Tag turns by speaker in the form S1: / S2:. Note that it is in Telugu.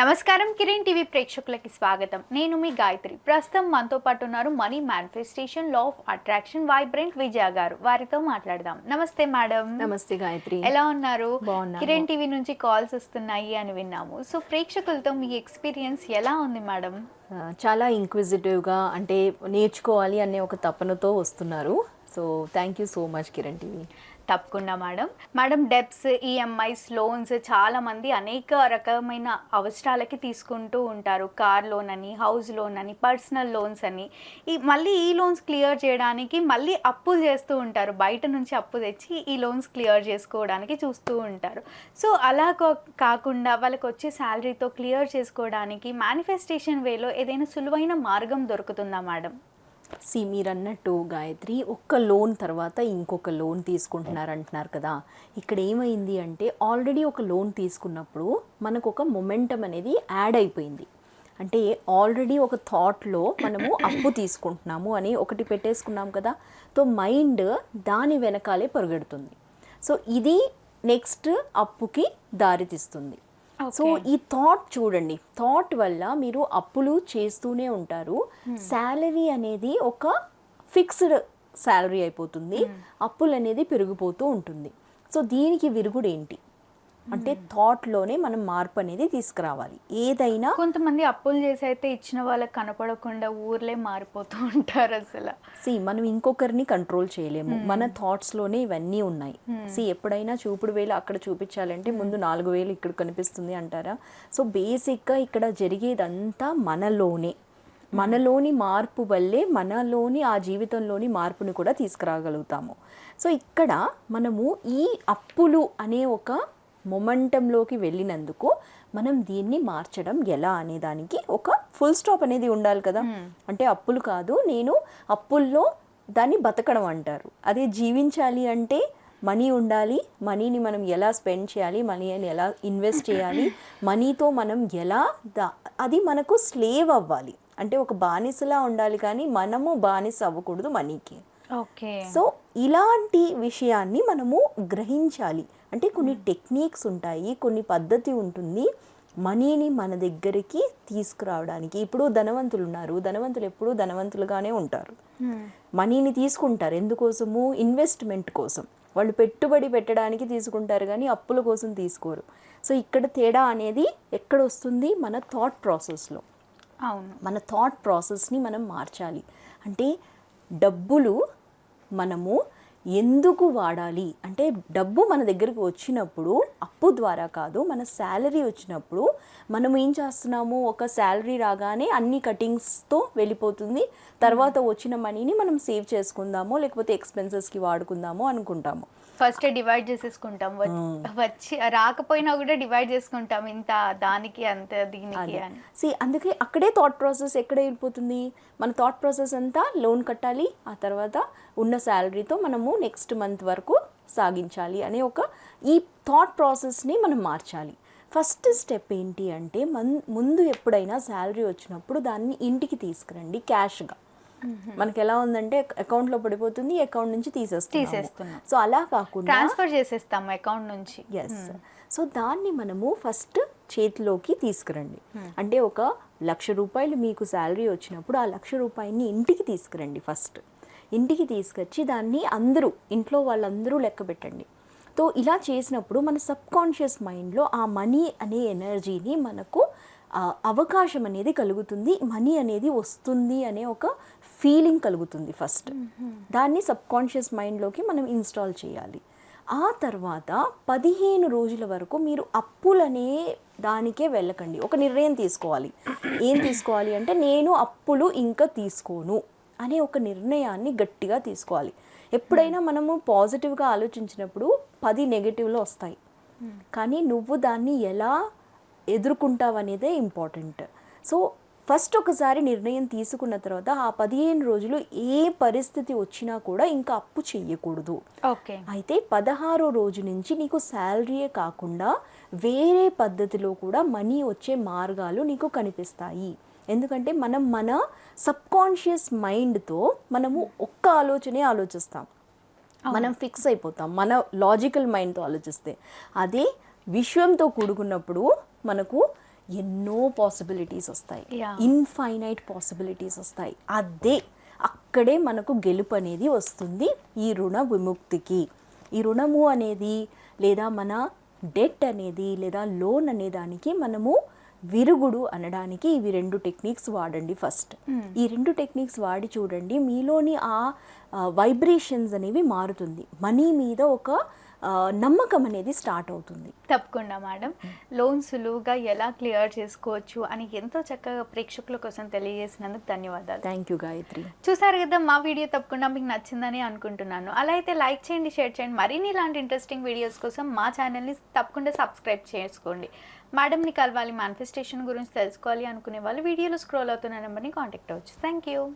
S1: నమస్కారం కిరణ్ టీవీ ప్రేక్షకులకి స్వాగతం. నేను మీ గాయత్రి. ప్రస్తుతం మనతో పాటు ఉన్నారు money manifestation law of attraction vibrant Vijaya గారు. వారితో మాట్లాడదాం. నమస్తే మేడం.
S2: నమస్తే గాయత్రి.
S1: ఎలా ఉన్నారు. కిరణ్ టీవీ నుంచి కాల్స్ వస్తున్నాయి అని విన్నాము. సో ప్రేక్షకులతో మీ ఎక్స్పీరియన్స్ ఎలా ఉంది మేడం?
S2: చాలా ఇంక్విజిటివ్గా అంటే నేర్చుకోవాలి అనే ఒక తపనతో వస్తున్నారు. So thank you so much Kiran TV.
S1: తప్పకుండా madam. Madam debts EMIs loans చాలామంది అనేక రకమైన అవసరాలకి తీసుకుంటూ ఉంటారు. కార్ లోన్ అని హౌస్ లోన్ అని పర్సనల్ లోన్స్ అని. ఈ మళ్ళీ ఈ లోన్స్ క్లియర్ చేయడానికి మళ్ళీ అప్పులు చేస్తూ ఉంటారు. బయట నుంచి అప్పు తెచ్చి ఈ లోన్స్ క్లియర్ చేసుకోవడానికి చూస్తూ ఉంటారు. సో అలా కాకుండా వాళ్ళకి వచ్చే శాలరీతో క్లియర్ చేసుకోవడానికి మేనిఫెస్టేషన్ వేలో ఏదైనా సులువైన మార్గం దొరుకుతుందా మేడం?
S2: సి మీరు అన్నట్టు గాయత్రి ఒక్క లోన్ తర్వాత ఇంకొక లోన్ తీసుకుంటున్నారు అంటున్నారు కదా. ఇక్కడ ఏమైంది అంటే ఆల్రెడీ ఒక లోన్ తీసుకున్నప్పుడు మనకు ఒక మొమెంటం అనేది యాడ్ అయిపోయింది. అంటే ఆల్రెడీ ఒక థాట్లో మనము అప్పు తీసుకుంటున్నాము అని ఒకటి పెట్టేసుకున్నాం కదా. సో మైండ్ దాని వెనకాలే పరుగెడుతుంది. సో ఇది నెక్స్ట్ అప్పుకి దారితీస్తుంది. సో ఈ థాట్ చూడండి. థాట్ వల్ల మీరు అప్పులు చేస్తూనే ఉంటారు. శాలరీ అనేది ఒక ఫిక్స్డ్ శాలరీ అయిపోతుంది. అప్పులు అనేది పెరిగిపోతూ ఉంటుంది. సో దీనికి విరుగుడు ఏంటి? అంటే థాట్లోనే మనం మార్పు అనేది తీసుకురావాలి. ఏదైనా
S1: కొంతమంది అప్పులు చేసి అయితే ఇచ్చిన వాళ్ళకి కనపడకుండా ఊర్లే మారిపోతూ ఉంటారు అసలు.
S2: సి మనం ఇంకొకరిని కంట్రోల్ చేయలేము. మన థాట్స్లోనే ఇవన్నీ ఉన్నాయి. సి ఎప్పుడైనా చూపుడు వేలు అక్కడ చూపించాలంటే ముందు నాలుగు వేలు ఇక్కడ కనిపిస్తుంది అంటారా? సో బేసిక్గా ఇక్కడ జరిగేదంతా మనలోనే. మనలోని మార్పు వల్లే మనలోని ఆ జీవితంలోని మార్పుని కూడా తీసుకురాగలుగుతాము. సో ఇక్కడ మనము ఈ అప్పులు అనే ఒక మొమెంటంలోకి వెళ్ళినందుకు మనం దీన్ని మార్చడం ఎలా అనే దానికి ఒక ఫుల్ స్టాప్ అనేది ఉండాలి కదా. అంటే అప్పులు కాదు నేను అప్పుల్లో దాన్ని బతకడం అంటారు. అదే జీవించాలి అంటే మనీ ఉండాలి మనీని మనం ఎలా స్పెండ్ చేయాలి మనీని ఎలా ఇన్వెస్ట్ చేయాలి మనీతో మనం ఎలా దా అది మనకు స్లేవ్ అవ్వాలి. అంటే ఒక బానిసలా ఉండాలి కానీ మనము బానిస అవ్వకూడదు మనీకి.
S1: ఓకే.
S2: సో ఇలాంటి విషయాన్ని మనము గ్రహించాలి. అంటే కొన్ని టెక్నిక్స్ ఉంటాయి కొన్ని పద్ధతి ఉంటుంది మనీని మన దగ్గరికి తీసుకురావడానికి. ఇప్పుడు ధనవంతులు ఉన్నారు. ధనవంతులు ఎప్పుడూ ధనవంతులుగానే ఉంటారు. మనీని తీసుకుంటారు. ఎందుకోసము? ఇన్వెస్ట్మెంట్ కోసం. వాళ్ళు పెట్టుబడి పెట్టడానికి తీసుకుంటారు కానీ అప్పుల కోసం తీసుకోరు. సో ఇక్కడ తేడా అనేది ఎక్కడ వస్తుంది మన థాట్ ప్రాసెస్లో
S1: అవును.
S2: మన థాట్ ప్రాసెస్ని మనం మార్చాలి. అంటే డబ్బులు మనము ఎందుకు వాడాలి? అంటే డబ్బు మన దగ్గరికి వచ్చినప్పుడు అప్పు ద్వారా కాదు మన శాలరీ వచ్చినప్పుడు మనం ఏం చేస్తున్నాము? ఒక శాలరీ రాగానే అన్ని కటింగ్స్తో వెళ్ళిపోతుంది. తర్వాత వచ్చిన మనీని మనం సేవ్ చేసుకుందాము లేకపోతే ఎక్స్పెన్సెస్కి వాడుకుందాము అనుకుంటాము.
S1: ఫస్ట్ డివైడ్ చేసేసుకుంటాం. వచ్- వచ్చి రాకపోయినా కూడా డివైడ్ చేసుకుంటాం. ఇంత దానికి అంత దీనికి
S2: సి అందుకే అక్కడే థాట్ ప్రాసెస్ ఎక్కడ వెళ్ళిపోతుంది? మన థాట్ ప్రాసెస్ అంతా లోన్ కట్టాలి ఆ తర్వాత ఉన్న శాలరీతో మనము నెక్స్ట్ మంత్ వరకు సాగించాలి అనే ఒక ఈ థాట్ ప్రాసెస్ని మనం మార్చాలి. ఫస్ట్ స్టెప్ ఏంటి అంటే మన్ ముందు ఎప్పుడైనా శాలరీ వచ్చినప్పుడు దాన్ని ఇంటికి తీసుకురండి క్యాష్గా మనకి ఎలా ఉందంటే అకౌంట్లో పడిపోతుంది అకౌంట్ నుంచి
S1: తీసేస్తున్నాం.
S2: సో అలా కాకుండా
S1: ట్రాన్స్ఫర్ చేసేస్తాం అకౌంట్ నుంచి.
S2: ఎస్ సో దాన్ని మనము ఫస్ట్ చేతిలోకి తీసుకురండి. అంటే ఒక లక్ష రూపాయలు మీకు శాలరీ వచ్చినప్పుడు ఆ లక్ష రూపాయలని ఇంటికి తీసుకురండి ఫస్ట్ ఇంటికి తీసుకొచ్చి దాన్ని అందరూ ఇంట్లో వాళ్ళందరూ లెక్క పెట్టండి. సో ఇలా చేసినప్పుడు మన సబ్ కాన్షియస్ మైండ్లో ఆ మనీ అనే ఎనర్జీని మనకు అవకాశం అనేది కలుగుతుంది. మనీ అనేది వస్తుంది అనే ఒక ఫీలింగ్ కలుగుతుంది ఫస్ట్. దాన్ని సబ్ కాన్షియస్ మైండ్లోకి మనం ఇన్స్టాల్ చేయాలి. ఆ తర్వాత పదిహేను రోజుల వరకు మీరు అప్పులనే దానికే వెళ్ళకండి. ఒక నిర్ణయం తీసుకోవాలి. ఏం తీసుకోవాలి అంటే నేను అప్పులు ఇంకా తీసుకోను. అనే ఒక నిర్ణయాన్ని గట్టిగా తీసుకోవాలి. ఎప్పుడైనా మనము పాజిటివ్గా ఆలోచించినప్పుడు పది నెగిటివ్లో వస్తాయి. కానీ నువ్వు దాన్ని ఎలా ఎదుర్కొంటావు అనేదే ఇంపార్టెంట్. సో ఫస్ట్ ఒకసారి నిర్ణయం తీసుకున్న తర్వాత ఆ పదిహేను రోజులు ఏ పరిస్థితి వచ్చినా కూడా ఇంకా అప్పు చెయ్యకూడదు.
S1: ఓకే.
S2: అయితే పదహారో రోజు నుంచి నీకు శాలరీయే కాకుండా వేరే పద్ధతిలో కూడా మనీ వచ్చే మార్గాలు నీకు కనిపిస్తాయి. ఎందుకంటే మనం మన సబ్ కాన్షియస్ మైండ్తో మనము ఒక్క ఆలోచనే ఆలోచిస్తాం. మనం ఫిక్స్ అయిపోతాం మన లాజికల్ మైండ్తో ఆలోచిస్తే. అదే విశ్వంతో కూడుకున్నప్పుడు మనకు ఎన్నో పాసిబిలిటీస్ వస్తాయి. ఇన్ఫైనైట్ పాసిబిలిటీస్ వస్తాయి. అదే అక్కడే మనకు గెలుపు అనేది వస్తుంది ఈ రుణ విముక్తికి. ఈ రుణము అనేది లేదా మన డెట్ అనేది లేదా లోన్ అనే దానికి మనము విరుగుడు అనడానికి ఇవి రెండు టెక్నిక్స్ వాడండి ఫస్ట్. ఈ రెండు టెక్నిక్స్ వాడి చూడండి మీలోని ఆ వైబ్రేషన్స్ అనేవి మారుతుంది. మనీ మీద ఒక నమ్మకం అనేది స్టార్ట్ అవుతుంది.
S1: తప్పకుండా మేడం. లోన్ సులువుగా ఎలా క్లియర్ చేసుకోవచ్చు అని ఎంతో చక్కగా ప్రేక్షకుల కోసం తెలియజేసినందుకు ధన్యవాదాలు.
S2: Thank you Gayatri.
S1: చూసారు కదా మా వీడియో తప్పకుండా మీకు నచ్చిందని అనుకుంటున్నాను. అలా అయితే లైక్ చేయండి షేర్ చేయండి. మరిన్ని ఇలాంటి ఇంట్రెస్టింగ్ వీడియోస్ కోసం మా ఛానల్ని తప్పకుండా సబ్స్క్రైబ్ చేసుకోండి. మేడంని కలవాలి మేనిఫెస్టేషన్ గురించి తెలుసుకోవాలి అనుకునే వాళ్ళు వీడియోలో స్క్రోల్ అవుతున్న నెంబర్ని కాంటాక్ట్ అవ్వచ్చు. Thank you